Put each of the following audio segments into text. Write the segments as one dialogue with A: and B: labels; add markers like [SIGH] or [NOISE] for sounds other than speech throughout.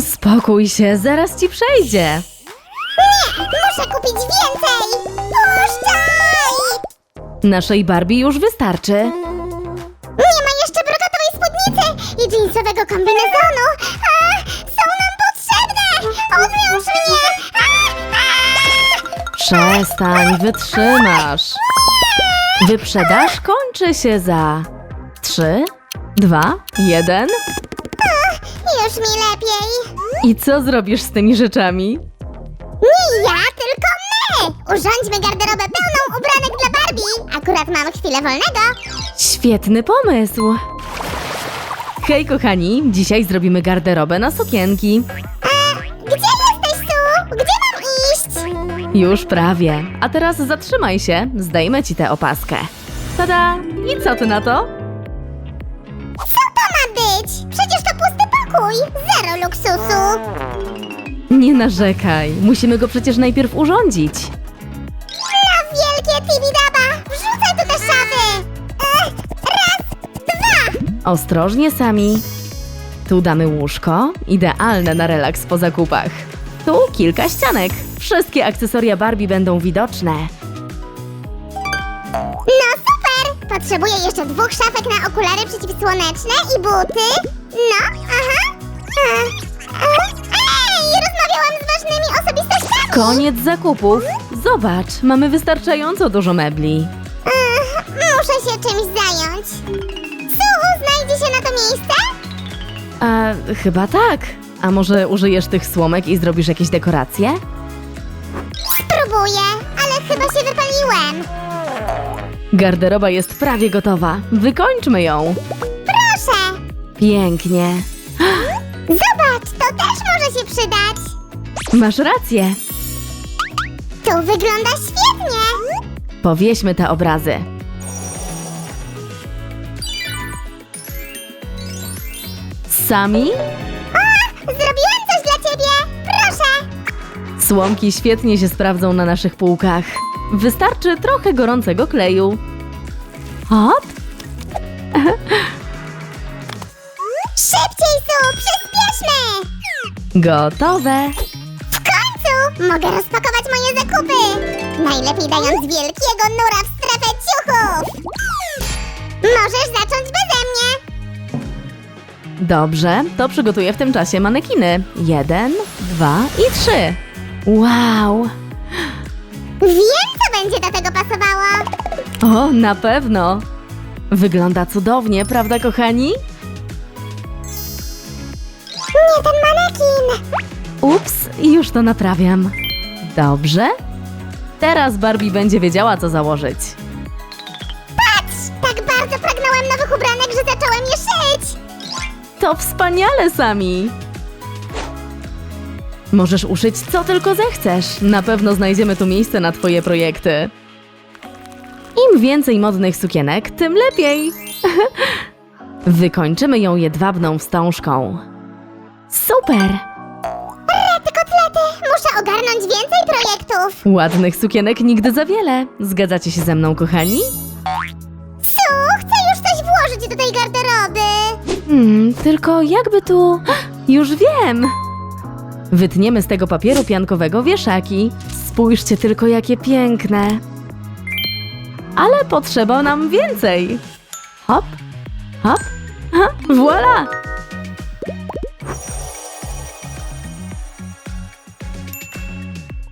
A: Uspokój się, zaraz ci przejdzie.
B: Muszę kupić więcej! Puszczaj!
A: Naszej Barbie już wystarczy.
B: Nie ma jeszcze brokatowej spódnicy i jeansowego kombinezonu! A, są nam potrzebne! Odwiąż mnie! A, a!
A: Przestań, wytrzymasz. Wyprzedaż kończy się za 3, 2, 1.
B: Mi lepiej!
A: I co zrobisz z tymi rzeczami?
B: Nie ja, tylko my! Urządźmy garderobę pełną ubranek dla Barbie! Akurat mam chwilę wolnego!
A: Świetny pomysł. Hej kochani, dzisiaj zrobimy garderobę na sukienki.
B: A, gdzie jesteś, Su? Gdzie mam iść?
A: Już prawie. A teraz zatrzymaj się, zdejmę ci tę opaskę. Tada! I co ty na to?
B: Co to ma być? Pokój! Zero luksusu!
A: Nie narzekaj, musimy go przecież najpierw urządzić.
B: Na wielkie tibidaba! Wrzucaj tu te szafy! Raz, dwa!
A: Ostrożnie sami. Tu damy łóżko, idealne na relaks po zakupach. Tu kilka ścianek. Wszystkie akcesoria Barbie będą widoczne.
B: No super! Potrzebuję jeszcze dwóch szafek na okulary przeciwsłoneczne i buty. No,
A: Koniec zakupów. Zobacz, mamy wystarczająco dużo mebli.
B: Ech, muszę się czymś zająć. Su, znajdzie się na to miejsce?
A: A chyba tak. A może użyjesz tych słomek i zrobisz jakieś dekoracje?
B: Spróbuję, ale chyba się wypaliłem.
A: Garderoba jest prawie gotowa. Wykończmy ją.
B: Proszę!
A: Pięknie. [GASPS]
B: Zobacz, to też może się przydać.
A: Masz rację.
B: Tu wygląda świetnie.
A: Powieśmy te obrazy. Sami?
B: Zrobiłem coś dla ciebie. Proszę.
A: Słomki świetnie się sprawdzą na naszych półkach. Wystarczy trochę gorącego kleju. Hop!
B: Szybciej, Su, przyspieszmy.
A: Gotowe!
B: W końcu mogę rozpakować zakupy. Najlepiej dając wielkiego nura w strefę ciuchów. Możesz zacząć beze mnie.
A: Dobrze, to przygotuję w tym czasie manekiny. Jeden, dwa i trzy. Wow!
B: Wiem, co będzie do tego pasowało.
A: O, na pewno! Wygląda cudownie, prawda, kochani?
B: Nie ten manekin.
A: Ups, już to naprawiam. Dobrze? Teraz Barbie będzie wiedziała, co założyć.
B: Patrz, tak bardzo pragnąłem nowych ubranek, że zacząłem je szyć.
A: To wspaniale, Sami! Możesz uszyć co tylko zechcesz. Na pewno znajdziemy tu miejsce na Twoje projekty. Im więcej modnych sukienek, tym lepiej. [LAUGHS] Wykończymy ją jedwabną wstążką. Super!
B: Ogarnąć więcej projektów.
A: Ładnych sukienek nigdy za wiele. Zgadzacie się ze mną, kochani?
B: Su, chcę już coś włożyć do tej garderoby.
A: Hmm, tylko jakby tu... [GASPS] Już wiem! Wytniemy z tego papieru piankowego wieszaki. Spójrzcie tylko, jakie piękne. Ale potrzeba nam więcej. Hop, hop, [LAUGHS] ha, voila!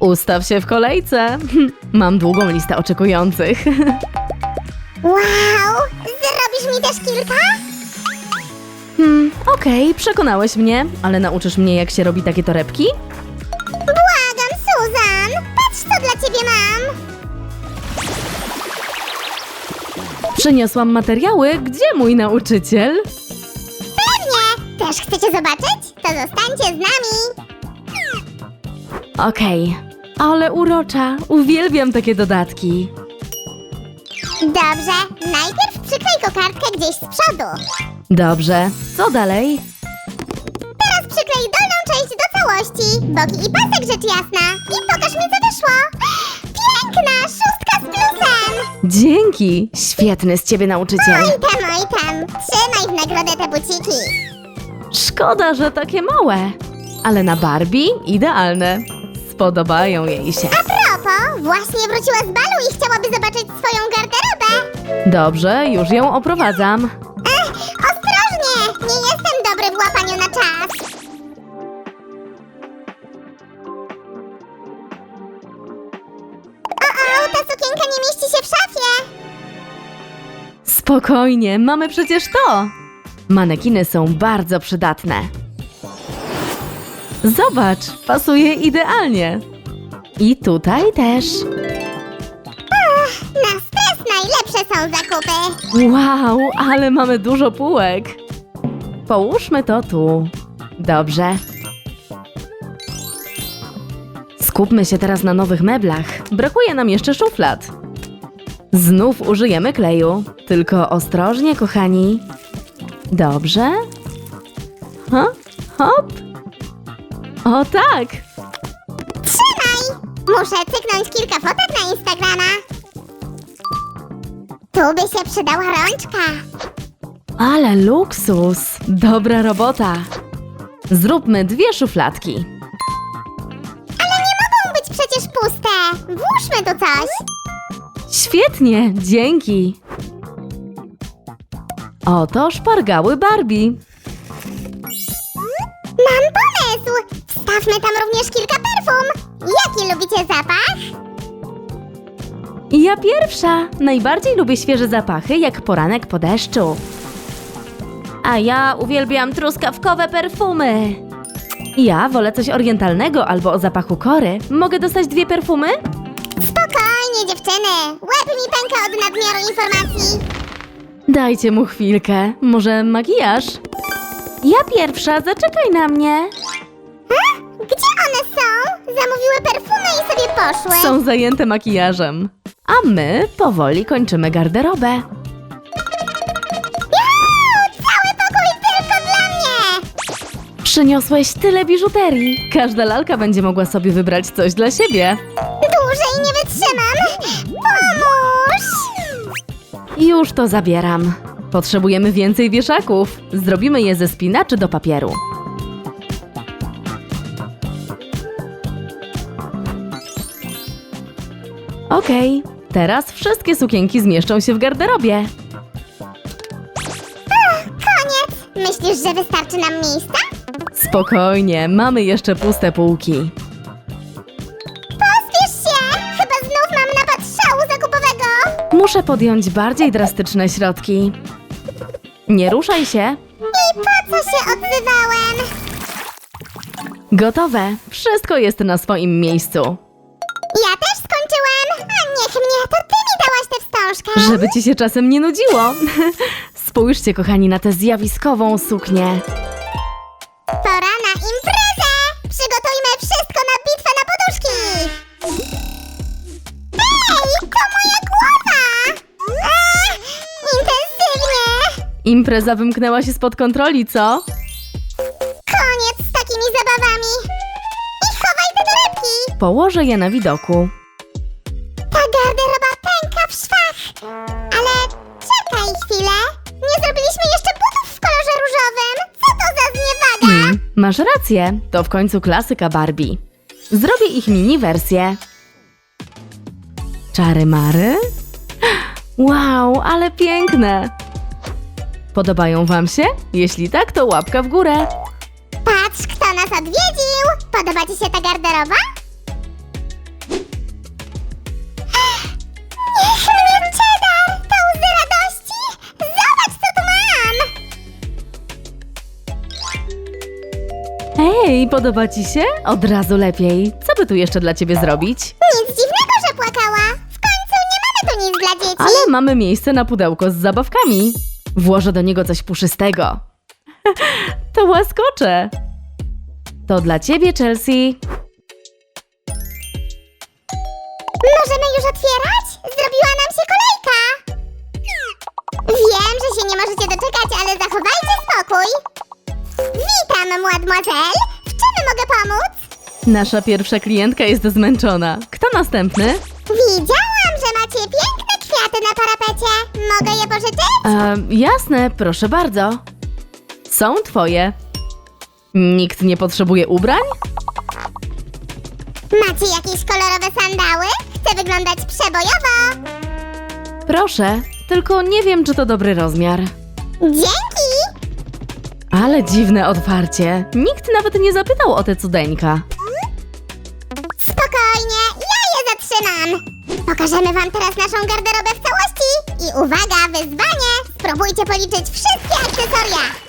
A: Ustaw się w kolejce. [LAUGHS] Mam długą listę oczekujących. [LAUGHS]
B: Wow, zrobisz mi też kilka?
A: Hmm, okej, przekonałeś mnie, ale nauczysz mnie, jak się robi takie torebki?
B: Błagam, Susan, patrz, co dla ciebie mam.
A: Przyniosłam materiały, gdzie mój nauczyciel?
B: Pewnie, też chcecie zobaczyć? To zostańcie z nami.
A: Okej, ale urocza, uwielbiam takie dodatki.
B: Dobrze, najpierw przyklej kokardkę gdzieś z przodu.
A: Dobrze, co dalej?
B: Teraz przyklej dolną część do całości, boki i pasek rzecz jasna. I pokaż mi, co wyszło. Piękna, szóstka z plusem.
A: Dzięki, świetny z ciebie nauczyciel.
B: Oj tam, oj tam, trzymaj w nagrodę te buciki.
A: Szkoda, że takie małe. ale na Barbie idealne. Spodobają jej się.
B: A propos, właśnie wróciła z balu i chciałaby zobaczyć swoją garderobę.
A: Dobrze, już ją oprowadzam.
B: Ech, ostrożnie! Nie jestem dobry w łapaniu na czas. O, o, ta sukienka nie mieści się w szafie.
A: Spokojnie, mamy przecież to. Manekiny są bardzo przydatne. Zobacz, pasuje idealnie. I tutaj też.
B: Na stres najlepsze są zakupy.
A: Wow, ale mamy dużo półek. Połóżmy to tu. Dobrze. Skupmy się teraz na nowych meblach. Brakuje nam jeszcze szuflad. Znów użyjemy kleju. Tylko ostrożnie, kochani. Dobrze. Hop, hop. O tak!
B: Trzymaj! Muszę cyknąć kilka fotek na Instagrama. Tu by się przydała rączka.
A: Ale luksus! Dobra robota! Zróbmy dwie szufladki.
B: Ale nie mogą być przecież puste. Włóżmy tu coś.
A: Świetnie, dzięki! Oto szpargały Barbie.
B: Wstawmy tam również kilka perfum. Jaki lubicie zapach?
A: I ja pierwsza. Najbardziej lubię świeże zapachy, jak poranek po deszczu. A ja uwielbiam truskawkowe perfumy. Ja wolę coś orientalnego albo o zapachu kory. Mogę dostać dwie perfumy?
B: Spokojnie, dziewczyny. Łeb mi pęka od nadmiaru informacji.
A: Dajcie mu chwilkę. Może makijaż? Ja pierwsza, zaczekaj na mnie.
B: Gdzie one są? Zamówiły perfumy i sobie poszły.
A: Są zajęte makijażem. A my powoli kończymy garderobę.
B: Juhu! Cały pokój tylko dla mnie!
A: Przyniosłeś tyle biżuterii. Każda lalka będzie mogła sobie wybrać coś dla siebie.
B: Dłużej nie wytrzymam. Pomóż!
A: Już to zabieram. Potrzebujemy więcej wieszaków. Zrobimy je ze spinaczy do papieru. Okej, teraz wszystkie sukienki zmieszczą się w garderobie.
B: Koniec. Myślisz, że wystarczy nam miejsca?
A: Spokojnie, mamy jeszcze puste półki.
B: Pospiesz się! Chyba znów mam napad szału zakupowego.
A: Muszę podjąć bardziej drastyczne środki. Nie ruszaj się.
B: I po co się odzywałem?
A: Gotowe. Wszystko jest na swoim miejscu.
B: Wstążkę.
A: Żeby ci się czasem nie nudziło. [LAUGHS] Spójrzcie, kochani, na tę zjawiskową suknię.
B: Pora na imprezę! Przygotujmy wszystko na bitwę na poduszki! Ej, to moja głowa! Ach, intensywnie!
A: Impreza wymknęła się spod kontroli, co?
B: Koniec z takimi zabawami! I chowaj te torebki!
A: Położę je na widoku. Masz rację, to w końcu klasyka Barbie. Zrobię ich mini wersję. Czary Mary? Wow, ale piękne! Podobają Wam się? Jeśli tak, to łapka w górę.
B: Patrz, kto nas odwiedził! Podoba ci się ta garderoba?
A: Hej, podoba Ci się? Od razu lepiej. Co by tu jeszcze dla Ciebie zrobić?
B: Nic dziwnego, że płakała! W końcu nie mamy tu nic dla dzieci!
A: Ale mamy miejsce na pudełko z zabawkami. Włożę do niego coś puszystego. [LAUGHS] to łaskocze. To dla ciebie, Chelsea.
B: Możemy już otwierać? Zrobiła nam się kolejka! Wiem, że się nie możecie doczekać, ale zachowajcie spokój! Witam, mademoiselle! Mogę pomóc?
A: Nasza pierwsza klientka jest zmęczona. Kto następny?
B: Widziałam, że macie piękne kwiaty na parapecie. Mogę je pożyczyć?
A: Jasne, proszę bardzo. Są twoje. Nikt nie potrzebuje ubrań?
B: Macie jakieś kolorowe sandały? Chcę wyglądać przebojowo.
A: Proszę, tylko nie wiem, czy to dobry rozmiar.
B: Dzięki!
A: Ale dziwne otwarcie. Nikt nawet nie zapytał o te cudeńka.
B: Spokojnie, ja je zatrzymam. Pokażemy wam teraz naszą garderobę w całości. I uwaga, wyzwanie! Spróbujcie policzyć wszystkie akcesoria.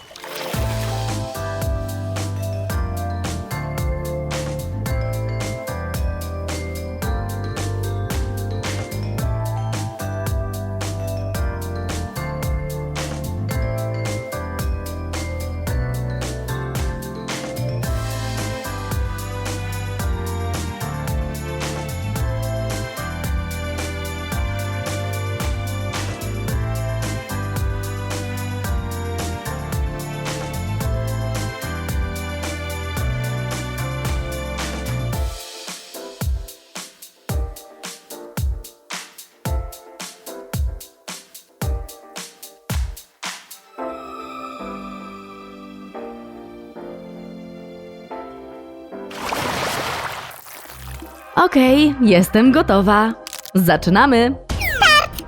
A: Okej, jestem gotowa. Zaczynamy.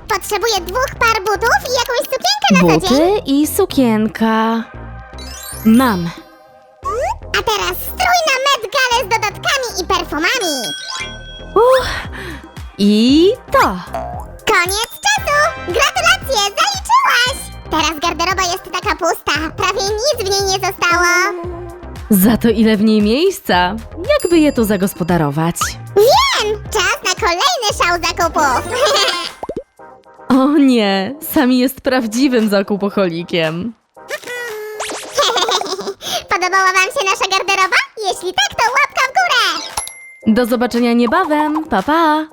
B: Potrzebuję dwóch par butów i jakąś sukienkę na co dzień.
A: Buty i sukienka. Mam.
B: A teraz strój na Met z dodatkami i perfumami.
A: Uch. I to.
B: Koniec czasu! Gratulacje, zaliczyłaś! Teraz garderoba jest taka pusta, prawie nic w niej nie zostało.
A: Za to ile w niej miejsca. Jakby je tu zagospodarować?
B: Wiem! Czas na kolejny szał zakupów! [LAUGHS]
A: O nie, Sami jest prawdziwym zakupocholikiem. [LAUGHS]
B: Podobała wam się nasza garderoba? Jeśli tak, to łapka w górę!
A: Do zobaczenia niebawem. Pa pa.